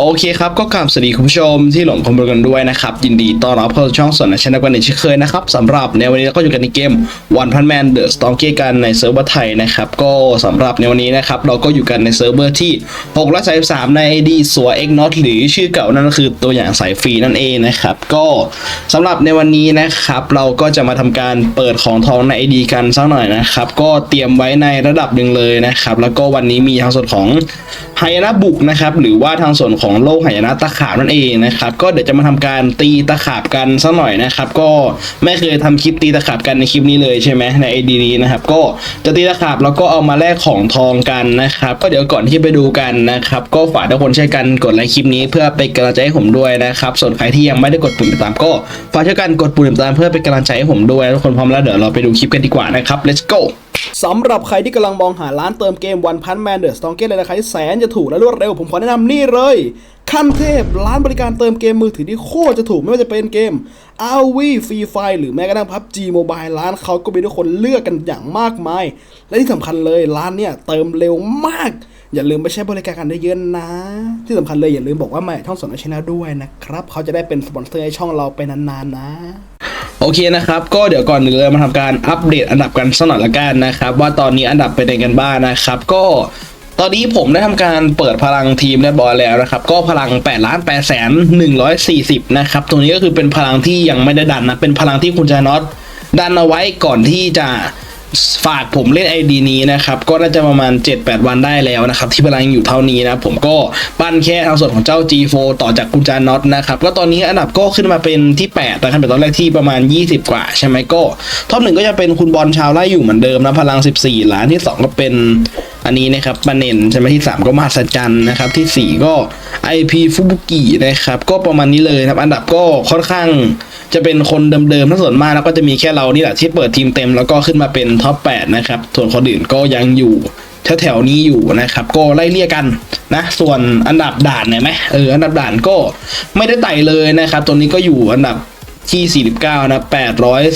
โอเคครับก็กลับสวัสดีคุณผู้ชมที่หลงคอมเบกันด้วยนะครับ ยินดีต้อนรับเข้าสู่ช่องสนชนะกันอีกเช่นเคยนะครับสำหรับในวันนี้เราก็อยู่กันในเกม One Punch Man The s t o n k y กันในเซิร์ฟเวอร์ไทยนะครับก็สำหรับในวันนี้นะครับเราก็อยู่กันในเซิร์ฟเวอร์ที่633ใน ID สัว X Not หรือชื่อเก่านั่นก็คือตัวอย่างสายฟรีนั่นเองนะครับก็สำหรับในวันนี้นะครับเราก็จะมาทำการเปิดของทองใน ID กันสักหน่อยนะครับก็เตรียมไว้ในระดับหนึ่งเลยนะครับแล้วก็วันนี้มีทางส่วนของ หายนะบุกนะครับหรือว่าทางส่วนของโลกหายนะตะขาบนั่นเองนะครับก็เดี๋ยวจะมาทำการตีตะขาบกันสักหน่อยนะครับก็ไม่เคยทำคลิปตีตะขาบกันในคลิปนี้เลยใช่ไหมในไอดีนี้นะครับก็จะตีตะขาบแล้วก็เอามาแลกของทองกันนะครับก็เดี๋ยวก่อนที่ไปดูกันนะครับก็ฝากทุกคนช่วยกันกดไลค์คลิปนี้เพื่อเป็นกำลังใจให้ผมด้วยนะครับส่วนใครที่ยังไม่ได้กดปุ่มติดตามก็ฝากช่วยกันกดปุ่มติดตามเพื่อเป็นกำลังใจให้ผมด้วยทุกคนพร้อมแล้วเดี๋ยวเราไปดูคลิปกันดีกว่านะครับ let's go สำหรับใครที่กำลังมองหาร้านเติมเกม One Punch Man The Strongest เลยราคาที่แสนจะถูกและรวดเร็ว ผมขอแนะนำนี่เลย ขั้นเทพร้านบริการเติมเกมมือถือที่โคตรจะถูกไม่ว่าจะเป็นเกม RV Free Fire หรือแม้กระทั่ง PUBG Mobile ร้านเขาก็มีทุกคนเลือกกันอย่างมากมาย และที่สำคัญเลยร้านเนี่ยเติมเร็วมาก อย่าลืมไปใช้บริการกันได้เยอะนะ ที่สำคัญเลยอย่าลืมบอกว่ามาช่องสนชนะด้วยนะครับเขาจะได้เป็นสปอนเซอร์ให้ช่องเราไปนานๆนะ โอเคนะครับ ก็เดี๋ยวก่อนอื่นเลยมาทำการอัปเดตอันดับกันสักหน่อยละกันนะครับ ว่าตอนนี้อันดับเป็นยังไงกันบ้างนะครับ ก็ตอนนี้ผมได้ทำการเปิดพลังทีมเรียบร้อยแล้วนะครับ ก็พลัง8ล้าน8แสน140 นะครับ ตรงนี้ก็คือเป็นพลังที่ยังไม่ได้ดันนะ เป็นพลังที่คุณจาน็อตดันเอาไว้ก่อนที่จะ ฝากผมเล่น ID นี้นะครับก็น่าจะประมาณ 7-8 วันได้แล้วนะครับที่พลังอยู่เท่านี้นะผมก็ปั้นแค่ทางส่วนของเจ้า G4 ต่อจากกุญจาน็อตนะครับก็ตอนนี้อันดับก็ขึ้นมาเป็นที่8นะครับเป็นตอนแรกที่ประมาณ 20 กว่าใช่ไหมก็ท็อปหนึ่งก็จะเป็นคุณบอลชาวไร่อยู่เหมือนเดิมนะพลัง 14 ล้านที่ 2 ก็เป็นอันนี้นะครับปาเนนใช่ไหมที่ 3 ก็มาสจันนะครับที่ 4 ก็ IP ฟุบุกินะครับก็ประมาณนี้เลยนะครับอันดับก็ค่อนข้าง จะเป็นคนเดิมๆทั้งส่วนมากแล้วก็จะมีแค่เรานี่แหละที่เปิดทีมเต็มแล้วก็ขึ้นมาเป็นท็อป8นะครับส่วนคนอื่นก็ยังอยู่แถวๆนี้อยู่นะครับ ก็ไล่เลี่ยกันนะ ส่วนอันดับด่านเนี่ยไหมเอออันดับด่านก็ไม่ได้ไต่เลยนะครับตัวนี้ก็อยู่อันดับที่ 49 นะ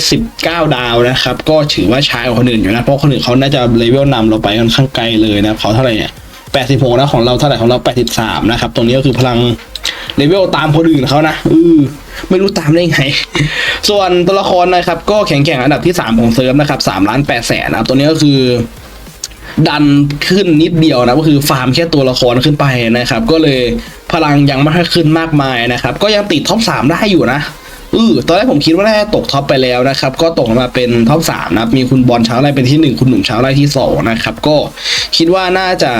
819 ดาวนะครับ ก็ถือว่าช้ากว่าคนอื่นอยู่นะ เพราะคนอื่นเขาน่าจะเลเวลนำเราไปค่อนข้างไกลเลยนะเขาเท่าไหร่เนี่ย86นะของเราเท่าไหร่ของเรา 83 นะครับ ตรงนี้ก็คือพลังเลเวลตามคนอื่นเขานะ อือ ไม่รู้ตามได้ไง ส่วนตัวละครนะครับ ก็แข่งแข่งอันดับที่ 3 ของเซิร์ฟนะครับ3ล้าน8แสนนะครับตัวนี้ก็คือดันขึ้นนิดเดียวนะก็คือฟาร์มแค่ตัวละครขึ้นไปนะครับ ก็เลยพลังยังไม่ค่อยขึ้นมากมายนะครับ ก็ยังติดท็อป3ได้อยู่นะอือตอนแรกผมคิดว่าน่าจะตกท็อปไปแล้วนะครับ ก็ตกมาเป็นท็อปสามนะครับมีคุณบอลเช้าไร่เป็นที่หนึ่งคุณหนุ่มเช้าไร่ที่สองนะครับก็คิดว่าน่าจะ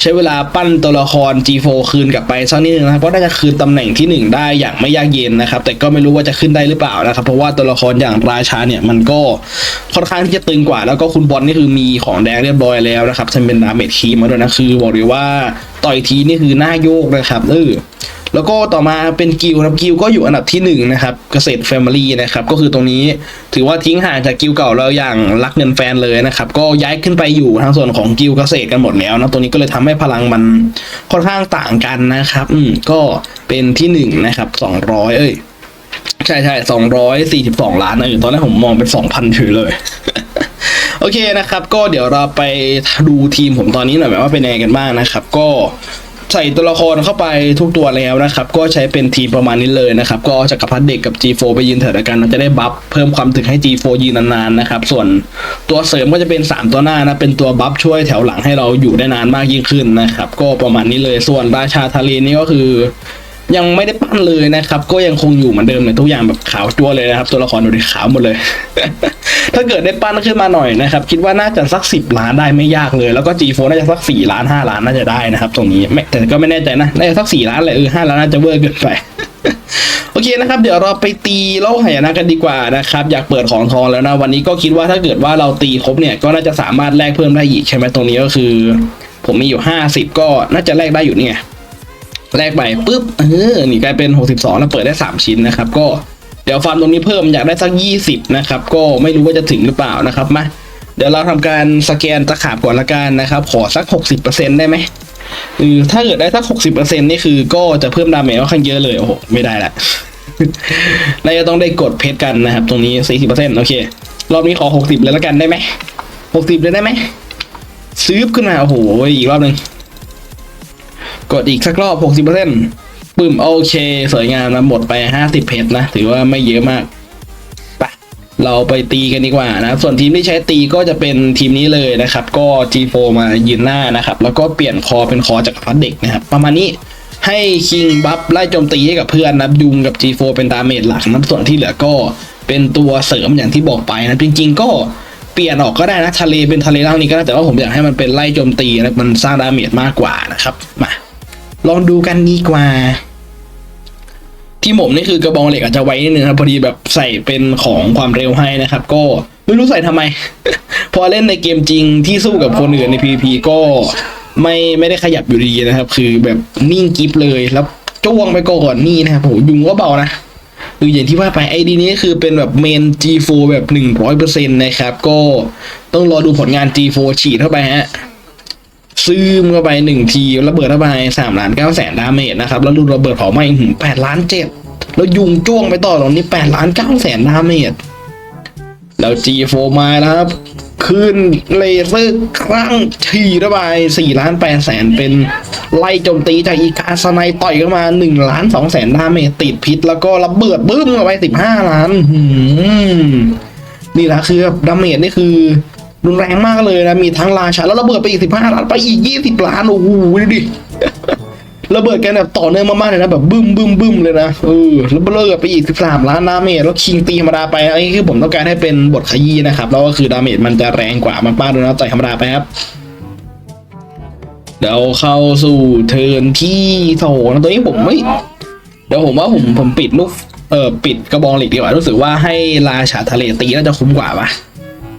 ใช้เวลาปั้นตัวละคร G4 คืนกลับไปสักนิดนึงนะครับเพราะน่าจะคืนตำแหน่งที่หนึ่งได้อย่างไม่ยากเย็นนะครับ แต่ก็ไม่รู้ว่าจะขึ้นได้หรือเปล่านะครับ เพราะว่าตัวละครอย่างราชาเนี่ยมันก็ค่อนข้างที่จะตึงกว่า แล้วก็คุณบอลนี่คือมีของแดงเรียบร้อยแล้วนะครับฉันเป็นดาเมจคีมาด้วยนะคือบอกเลยว่าต่อยทีนี่คือหน้าโยกนะครับเออ แล้วก็ต่อมาเป็นกิลนะครับกิลก็อยู่อันดับที่หนึ่งนะครับ เกษตรแฟมิลี่นะครับ ก็คือตรงนี้ถือว่าทิ้งห่างจากกิลเก่าแล้วอย่างรักเงินแฟนเลยนะครับ ก็ย้ายขึ้นไปอยู่ทางส่วนของกิลเกษตรกันหมดแล้วนะตัวนี้ก็เลยทำให้พลังมันค่อนข้างต่างกันนะครับ อืมก็เป็นที่หนึ่งนะครับสองร้อยเอ้ยใช่ใช่สองร้อยสี่สิบสองล้านเออตอนแรกผมมองเป็นสองพันเฉยเลย โอเคนะครับ ก็เดี๋ยวเราไปดูทีมผมตอนนี้หน่อยว่าเป็นยังไงกันบ้างนะครับ ก็ ใส่ตัวละครเข้าไปทุกตัวแล้วนะครับ ก็ใช้เป็นทีมประมาณนี้เลยนะครับ ก็จักรพรรดิเด็กกับ G4 ไปยืนเถิดกันจะได้บัฟเพิ่มความถึงให้ G4 ยืนนานๆนะครับ ส่วนตัวเสริมก็จะเป็น 3 ตัวหน้านะ เป็นตัวบัฟช่วยแถวหลังให้เราอยู่ได้นานมากยิ่งขึ้นนะครับ ก็ประมาณนี้เลยส่วนราชาทะเลนี่ก็คือ ยังไม่ได้ปั้นเลยนะครับ ก็ยังคงอยู่เหมือนเดิมเลยทุกอย่างแบบขาวจั่วเลยนะครับ ตัวละครดูดิขาวหมดเลย ถ้าเกิดได้ปั้นขึ้นมาหน่อยนะครับ คิดว่าน่าจะสักสิบล้านได้ไม่ยากเลย แล้วก็ G4 น่าจะสักสี่ล้านห้าล้านน่าจะได้นะครับ ตรงนี้แต่ก็ไม่แน่ใจนะน่าจะสักสี่ล้านเลยเออห้าล้านน่าจะเวอร์เกินไปโอเคนะครับเดี๋ยวเราไปตีโลกหายนะกันดีกว่านะครับอยากเปิดของทองแล้วนะวันนี้ก็คิดว่าถ้าเกิดว่าเราตีครบเนี่ยก็น่าจะสามารถแลกเพิ่มได้อีกใช่ไหมตรงนี้ก็คือ ผมมีอยู่ห้าสิบก็น่าจะแลกได้อยู่เนี่ย แลกไปปุ๊บเออนี่กลายเป็น 62 แล้วเปิดได้ 3 ชิ้นนะครับ ก็เดี๋ยวฟาร์มตรงนี้เพิ่มอยากได้สัก 20 นะครับ ก็ไม่รู้ว่าจะถึงหรือเปล่านะครับมาเดี๋ยวเราทำการสแกนตะขาบก่อนละกันนะครับ ขอสัก 60%ได้ไหมเออถ้าเกิดได้สัก 60%นี่คือก็จะเพิ่มดาเมจค่อนข้างเยอะเลยโอ้โหไม่ได้ละน่าจะต้องได้กดเพชรกันนะครับ ตรงนี้ 40%โอเค รอบนี้ขอ 60 เลยละกันได้ไหม60เลยได้ไหมซื้อขึ้นมาโอ้โหอีกรอบหนึ่ง กดอีกสักรอบ 60%ปึ้มโอเค สวยงามนะหมดไปห้าสิบเพชรนะ ถือว่าไม่เยอะมากไปเราไปตีกันดีกว่านะ ส่วนทีมที่ใช้ตีก็จะเป็นทีมนี้เลยนะครับ ก็ G4 มายืนหน้านะครับ แล้วก็เปลี่ยนคอเป็นคอจากพัดเด็กนะครับ ประมาณนี้ให้คิงบัฟไล่โจมตีให้กับเพื่อนนะยุงกับ G4 เป็นดาเมจหลักนะส่วนที่เหลือก็เป็นตัวเสริมอย่างที่บอกไปนะจริง ๆ ก็เปลี่ยนออกก็ได้นะทะเลเป็นทะเลล่างนี้ก็ได้แต่ว่าผมอยากให้มันเป็นไล่โจมตีนะมันสร้างดาเมจมากกว่านะครับมา ลองดูกันดีกว่า ที่ผมนี่คือกระบองเหล็กอาจจะไว้นิดนึงครับ พอดีแบบใส่เป็นของความเร็วให้นะครับ ก็ไม่รู้ใส่ทำไม พอเล่นในเกมจริงที่สู้กับคนอื่นใน PVP ก็ไม่ไม่ได้ขยับอยู่ดีนะครับ คือแบบนิ่งกิฟเลยแล้วจ้วงไปก่อนนี่นะครับโหยุงก็เบานะคืออย่างที่ว่าไปไอดีนี้คือเป็นแบบเมน G4 แบบหนึ่งร้อยเปอร์เซ็นต์นะครับ ก็ต้องรอดูผลงาน G4 ฉีดเข้าไปฮะ ซื้อมเข้าไปหนึ่งทีระเบิดเข้าไปสามล้านเก้าแสนดาเมจนะครับ แล้วรูระเบิดเผาไหม้ถึงแปดล้านเจ็ดแล้วยุงจ้วงไปต่อตรงนี้แปดล้านเก้าแสนดาเมจแล้ว G4 มาแล้วครับ ขึ้นเลเซอร์ครั้งทีระบายสี่ล้านแปดแสนเป็นไล่โจมตีจากอีกาสไนต่อยเข้ามาหนึ่งล้านสองแสนดาเมจติดพิษ แล้วก็ระเบิดบึ้มเข้าไปสิบห้าล้านหืมนี่แหละคือดาเมจนี่คือ รุนแรงมากเลยนะ มีทั้งราชาแล้วระเบิดไปอีกสิบห้าล้านไปอีกยี่สิบล้านโอ้โหดูดิระเบิดกันแบบต่อเนื่องมากๆเลยนะแบบบึ้มบึ้มบึ้มเลยนะเออแล้วระเบิดไปอีกสิบสามล้านดาเมจแล้วคิงตีธรรมดาไปอันนี้คือผมต้องการให้เป็นบทขยี้นะครับแล้วก็คือดาเมจมันจะแรงกว่ามากๆเลยนะต่อยธรรมดาไปครับเดี๋ยวเข้าสู่เทิร์นที่โถนะตัวนี้ผมไม่เดี๋ยวผมว่าผมผมปิดลูกเออปิดกระบองเหล็กดีกว่ารู้สึกว่าให้ราชาทะเลตีน่าจะคุ้มกว่าปะ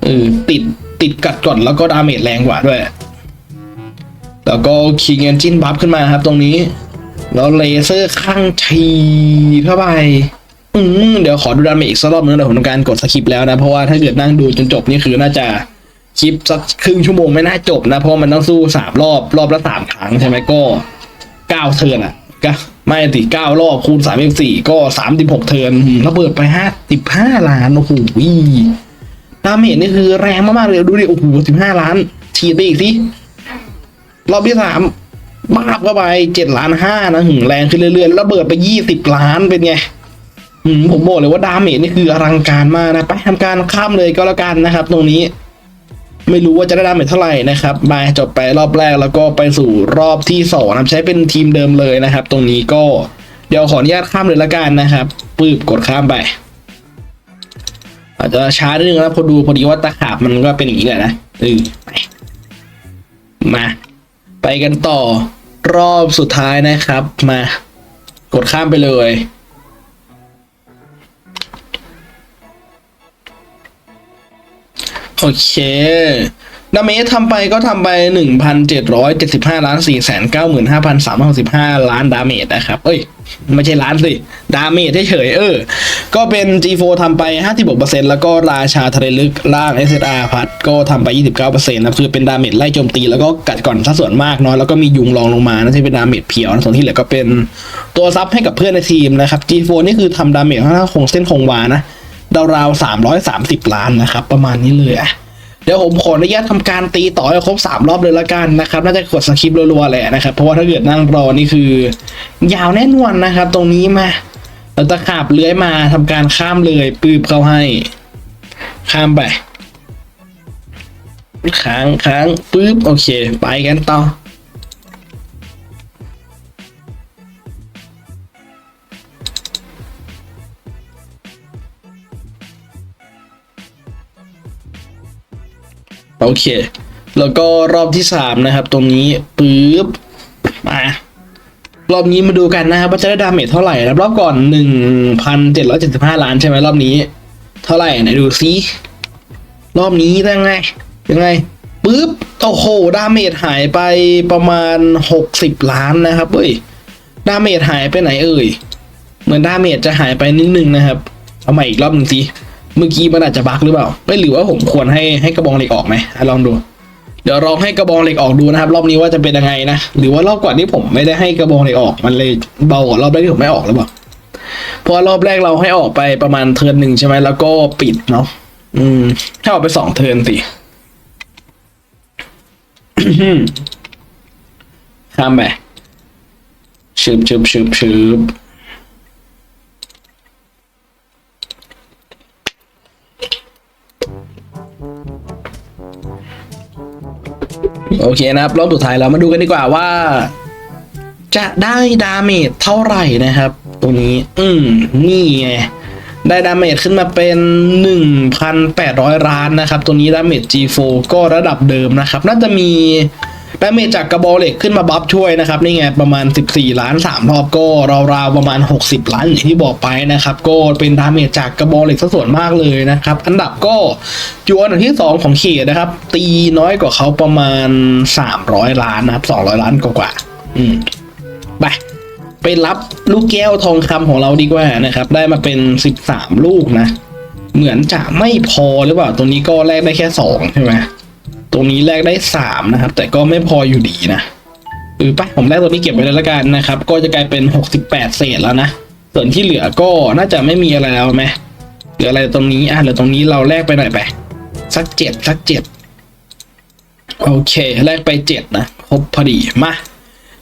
เออติด ติดกัดก่อนแล้วก็ดาเมจแรงกว่าด้วย แล้วก็คิงเอนจินบัฟขึ้นมาครับตรงนี้ แล้วเลเซอร์ข้างทีเข้าไปอืมเดี๋ยวขอดูดาเมจอีกสักรอบนึงเดี๋ยวผมทำการกดสคิปแล้วนะ เพราะว่าถ้าเกิดนั่งดูจนจบนี่คือน่าจะคลิปสักครึ่งชั่วโมงไม่น่าจบนะ เพราะมันต้องสู้สามรอบรอบละสามครั้งใช่ไหมก็เก้าเทิร์นอะก็ไม่ติเก้ารอบคูณสามสิบสี่ก็สามสิบหกเทิร์นอืมระเบิดไปห้าสิบห้าล้านโอ้โหาเมจนี่คือแรงมากๆเลย ดูดิ โอ้โหสิบห้าล้าน ฉีดไปอีกสิรอบที่สามบ้าบเข้าไปเจ็ดล้านห้านะหึงแรงขึ้นเรื่อยๆระเบิดไปยี่สิบล้านเป็นไงผมบอกเลยว่าดาเมจนี่คืออลังการมากนะ ไปทำการข้ามเลยก็แล้วกันนะครับ ตรงนี้ ไม่รู้ว่าจะได้ดาเมจเท่าไหร่นะครับมาจบไปรอบแรกแล้วก็ไปสู่รอบที่สองนะใช้เป็นทีมเดิมเลยนะครับ ตรงนี้ก็เดี๋ยวขออนุญาตข้ามเลยละกันนะครับปืบกดข้ามไป อาจจะช้านิดนึงนะพอดูพอดีว่าตะขาบมันก็เป็นอย่างนี้แหละนะเออมา ไปกันต่อรอบสุดท้ายนะครับ มา กดข้ามไปเลย โอเคดาเมจทำไปก็ทำไปหนึ่งพันเจ็ดร้อยเจ็ดสิบห้าล้านสี่แสนเก้าหมื่นห้าพันสามร้อยสิบห้าล้านดาเมจนะครับ เอ้ย ไม่ใช่ล้านสิ ดาเมจเฉยเออ ก็เป็น G4 ทำไป 56%แล้วก็ราชาทะเลลึกล่าง SSR พัดก็ทำไป 29%นะคือเป็นดาเมจไล่โจมตีแล้วก็กัดก่อนซะส่วนมากเนาะแล้วก็มียุงรองลงมานะที่เป็นดาเมจเพียวนะส่วนที่เหลือก็เป็นตัวซับให้กับเพื่อนในทีมนะครับ G4 นี่คือทำดาเมจค่อนข้างคงเส้นคงวานะราวๆ330 ล้านนะครับ ประมาณนี้เลยอะเดี๋ยวผมขออนุญาตทำการตีต่อให้ครบสามรอบเลยละกันนะครับน่าจะกดสคริปต์รัวๆแหละนะครับเพราะว่าถ้าเกิดนั่งรอนี่คือ ยาวแน่นอนนะครับ ตรงนี้มา เราตะขาบเลื้อยมาทำการข้ามเลยปืบเข้าให้ ข้ามไปค้างค้างปื๊บโอเค ไปกันต่อโอเค แล้วก็รอบที่สามนะครับ ตรงนี้ปื๊บมา รอบนี้มาดูกันนะครับว่าจะได้ดาเมจเท่าไหร่นะรอบก่อนหนึ่งพันเจ็ดร้อยเจ็ดสิบห้าล้านใช่ไหมรอบนี้ เท่าไหร่ไหนดูซิรอบนี้ได้ไงยังไงปึ๊บโอ้โหดาเมจหายไปประมาณหกสิบล้านนะครับเอ้ยดาเมจหายไปไหนเอ่ยเหมือนดาเมจจะหายไปนิดนึงนะครับ เอาใหม่อีกรอบหนึ่งสิเมื่อกี้มันอาจจะบั๊กหรือเปล่าไม่หรือว่าผมควรให้ให้กระบองเหล็กออกไหมลองดู เดี๋ยวลองให้กระบองเหล็กออกดูนะครับ รอบนี้ว่าจะเป็นยังไงนะหรือว่ารอบก่อนที่ผมไม่ได้ให้กระบองเหล็กออกมันเลยเบากว่ารอบแรกที่ผมไม่ออกหรือเปล่าเพราะรอบแรกเราให้ออกไปประมาณเทิร์นหนึ่งใช่ไหมแล้วก็ปิดเนาะอืมให้ออกไปสองเทิร์นสิข้ามไปชืบชืบชืบชืบ โอเคนะครับ รอบสุดท้ายเรามาดูกันดีกว่าว่า จะได้ดาเมจเท่าไหร่นะครับ ตัวนี้ อืมนี่ไงได้ดาเมจขึ้นมาเป็น 1,800 ล้านนะครับ ตัวนี้ดาเมจ G4 ก็ระดับเดิมนะครับ น่าจะมี ดาเมจจากกระบอกเหล็กขึ้นมาบัฟช่วยนะครับนี่ไงประมาณ 14 ล้าน 3 รอบก็ราวๆประมาณ 60 ล้านอย่างที่บอกไปนะครับก็เป็นดาเมจจากกระบอกเหล็กซะส่วนมากเลยนะครับอันดับก็อยู่อันดับที่ 2 ของเขตนะครับตีน้อยกว่าเขาประมาณ 300 ล้านนะครับ 200 ล้านกว่าๆอืมไปไปรับลูกแก้วทองคำของเราดีกว่านะครับ ได้มาเป็นสิบสามลูกนะ เหมือนจะไม่พอหรือเปล่าตรงนี้ก็แลกได้แค่สองใช่ไหม ตรงนี้แลกได้สามนะครับ แต่ก็ไม่พออยู่ดีนะเออไปผมแลกตัวนี้เก็บไว้เลยละกันนะครับ ก็จะกลายเป็นหกสิบแปดเศษแล้วนะ ส่วนที่เหลือก็น่าจะไม่มีอะไรแล้วไหมเหลืออะไรตรงนี้อะเหลือตรงนี้เราแลกไปหน่อยไปสักเจ็ดสักเจ็ดโอเคแลกไปเจ็ดนะครบพอดีมา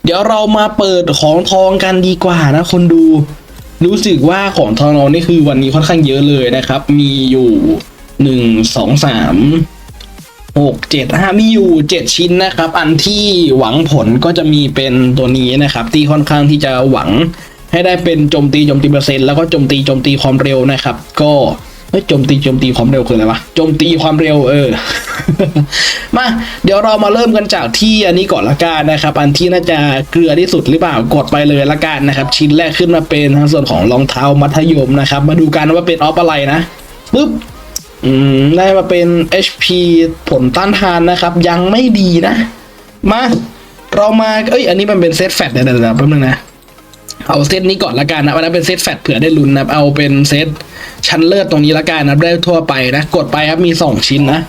เดี๋ยวเรามาเปิดของทองกันดีกว่านะ คนดูรู้สึกว่าของทองเรานี่คือวันนี้ค่อนข้างเยอะเลยนะครับ มีอยู่หนึ่งสองสาม หกเจ็ดห้ามีอยู่เจ็ดชิ้นนะครับ อันที่หวังผลก็จะมีเป็นตัวนี้นะครับ ที่ค่อนข้างที่จะหวังให้ได้เป็นโจมตีโจมตีเปอร์เซ็นต์แล้วก็โจมตีโจมตีความเร็วนะครับ ก็โจมตีโจมตีความเร็วคืออะไรวะโจมตีความเร็วเออ มา เดี๋ยวเรามาเริ่มกันจากที่อันนี้ก่อนละกันนะครับ อันที่น่าจะเกลือที่สุดหรือเปล่ากดไปเลยละกันนะครับ ชิ้นแรกขึ้นมาเป็นทางส่วนของรองเท้ามัธยมนะครับ มาดูกันว่าเป็นออฟอะไรนะปุ๊บ อืมได้มาเป็น HP ผลต้านทานนะครับ ยังไม่ดีนะ มา เรามาเอ้ย อันนี้มันเป็นเซตแฟตเดี๋ยวเดี๋ยวเดี๋ยวแป๊บนึงนะ เอาเซตนี้ก่อนละกันนะอันนั้นเป็นเซตแฟตเผื่อได้ลุ้นนะเอาเป็นเซตชั้นเลือดตรงนี้ละกันนะได้ทั่วไปนะ กดไปครับมี 2 ชิ้นนะ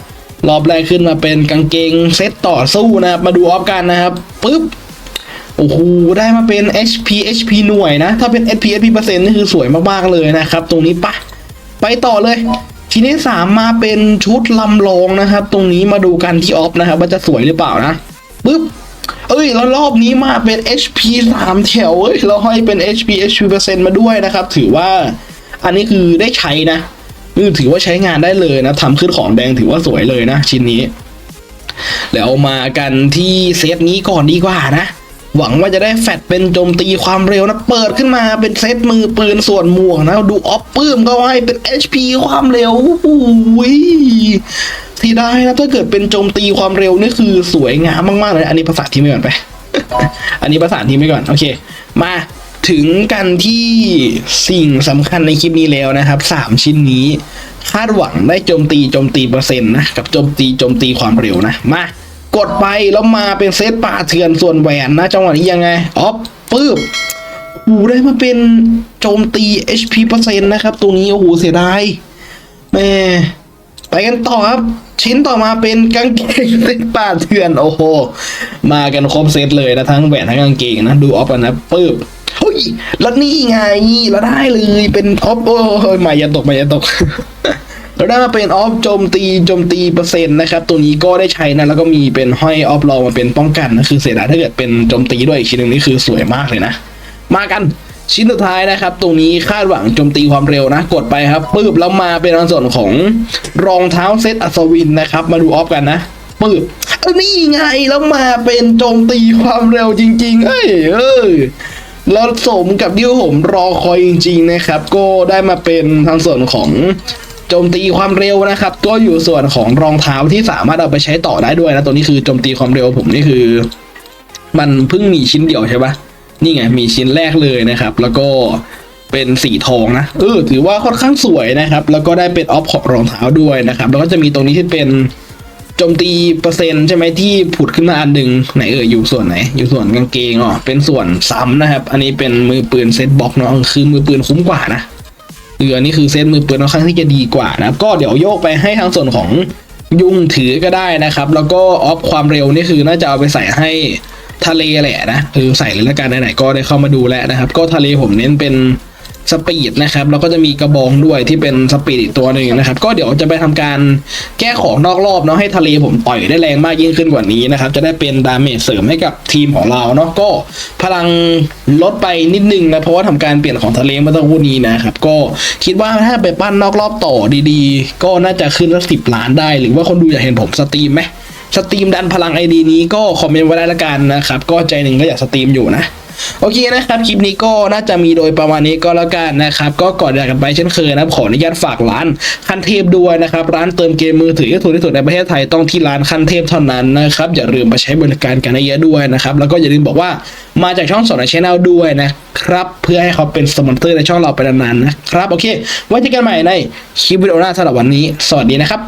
รอบแรกขึ้นมาเป็นกางเกงเซตต่อสู้นะครับมาดูออฟกันนะครับปุ๊บโอ้โห ได้มาเป็น HP HP หน่วยนะ ถ้าเป็น HP HP เปอร์เซ็นต์นี่คือสวยมาก ๆ เลยนะครับ ตรงนี้ปะ ไปต่อเลย ชิ้นที่สามมาเป็นชุดลำลองนะครับ ตรงนี้มาดูกันที่ออฟนะครับว่าจะสวยหรือเปล่านะปุ๊บเอ้ยแล้วรอบนี้มาเป็น HP สามแถวเอ้ยเราให้เป็น HP HP เปอร์เซ็นต์มาด้วยนะครับ ถือว่าอันนี้คือได้ใช้นะอือถือว่าใช้งานได้เลยนะทำขึ้นของแดงถือว่าสวยเลยนะ ชิ้นนี้ แล้วมากันที่เซตนี้ก่อนดีกว่านะ หวังว่าจะได้แฟดเป็นโจมตีความเร็วนะ เปิดขึ้นมาเป็นเซตมือปืนส่วนหมวกนะ ดูออฟปื้มก็ให้เป็น HP ความเร็วโอ้ยที่ได้นะถ้าเกิดเป็นโจมตีความเร็วนี่คือสวยงามมากๆเลย อันนี้ภาษาที่ไม่ก่อนไป อันนี้ภาษาที่ไม่ก่อน โอเค มาถึงกันที่สิ่งสำคัญในคลิปนี้แล้วนะครับสามชิ้นนี้ คาดหวังได้โจมตีโจมตีเปอร์เซ็นต์นะ กับโจมตีโจมตีความเร็วนะ มา กดไปแล้วมาเป็นเซตป่าเถื่อนส่วนแหวนนะจังหวะนี้ยังไงออฟปื๊บหูได้มาเป็นโจมตี HP เปอร์เซ็นต์นะครับตรงนี้โอ้โหเสียดายแม่ไปกันต่อครับชิ้นต่อมาเป็นกางเกงเซตป่าเถื่อนโอ้โหมากันครบเซตเลยนะทั้งแหวนทั้งกางเกงนะดูออฟกันนะปื๊บเฮ้ยแล้วนี่ไงเราได้เลยเป็นออฟโอ้ยมาย่าตกมาย่าตก เราได้มาเป็นออฟโจมตีโจมตีเปอร์เซ็นต์นะครับ ตัวนี้ก็ได้ใช้นะ แล้วก็มีเป็นห้อยออฟรองมาเป็นป้องกันนะคือเสียดายถ้าเกิดเป็นโจมตีด้วยอีกชิ้นหนึ่งนี่คือสวยมากเลยนะ มากันชิ้นสุดท้ายนะครับ ตรงนี้คาดหวังโจมตีความเร็วนะ กดไปครับปึ๊บแล้วมาเป็นส่วนของรองเท้าเซตอัศวินนะครับ มาดูออฟกันนะปึ๊บเอ้ยนี่ไงแล้วมาเป็นโจมตีความเร็วจริง ๆ เอ้ยเออแล้วสมกับที่ผมรอคอยจริง ๆ นะครับ ก็ได้มาเป็นทางส่วนของ โจมตีความเร็วนะครับ ก็อยู่ส่วนของรองเท้าที่สามารถเอาไปใช้ต่อได้ด้วยนะตัวนี้คือโจมตีความเร็วผมนี่คือ มันเพิ่งมีชิ้นเดียวใช่ปะนี่ไงมีชิ้นแรกเลยนะครับ แล้วก็เป็นสีทองนะเออถือว่าค่อนข้างสวยนะครับ แล้วก็ได้เป็นออฟของรองเท้าด้วยนะครับ แล้วก็จะมีตรงนี้ที่เป็นโจมตีเปอร์เซ็นต์ใช่ไหมที่ผุดขึ้นมาอันหนึ่งไหนเอ่ยอยู่ส่วนไหน อยู่ส่วนกางเกงอ๋อเป็นส่วนซ้ำนะครับ อันนี้เป็นมือปืนเซตบ็อกเนาะคือมือปืนคุ้มกว่านะ เอออันนี้คือเซตมือปืนค่อนข้างที่จะดีกว่านะก็เดี๋ยวโยกไปให้ทางส่วนของยุ่งถือก็ได้นะครับ แล้วก็ออฟความเร็วนี่คือน่าจะเอาไปใส่ให้ทะเลแหละนะคือใส่เลยละกันไหนๆก็ได้เข้ามาดูแล้วนะครับ ก็ทะเลผมเน้นเป็น สปีดนะครับแล้วก็จะมีกระบองด้วยที่เป็นสปีดอีกตัวหนึ่งนะครับ ก็เดี๋ยวจะไปทำการแก้ของนอกรอบเนาะให้ทะเลผมต่อยได้แรงมากยิ่งขึ้นกว่านี้นะครับ จะได้เป็นดาเมจเสริมให้กับทีมของเราเนาะก็พลังลดไปนิดนึงนะเพราะว่าทำการเปลี่ยนของทะเลเมื่อตะวันนี้นะครับ ก็คิดว่าถ้าไปปั้นนอกรอบต่อดีๆ ก็น่าจะขึ้นสักสิบล้านได้ หรือว่าคนดูอยากเห็นผมสตรีมไหมสตรีมดันพลังไอดีนี้ก็คอมเมนต์ไว้ได้ละกันนะครับ ก็ใจหนึ่งก็อยากสตรีมอยู่นะ โอเคนะครับคลิปนี้ก็น่าจะมีโดยประมาณนี้ก็แล้วกันนะครับ ก็ก่อนจากกันไปเช่นเคยนะครับขออนุญาตฝากร้านคันเทพด้วยนะครับ ร้านเติมเกมมือถือที่ถูกที่สุดในประเทศไทยต้องที่ร้านคันเทพเท่านั้นนะครับอย่าลืมมาใช้บริการกันให้เยอะด้วยนะครับ แล้วก็อย่าลืมบอกว่ามาจากช่องสอนในชแนลด้วยนะครับ เพื่อให้เขาเป็นสปอนเซอร์ในช่องเราไปนานๆนะครับ โอเค ไว้เจอกันใหม่ในคลิปวิดีโอหน้าสำหรับวันนี้ สวัสดีนะครับ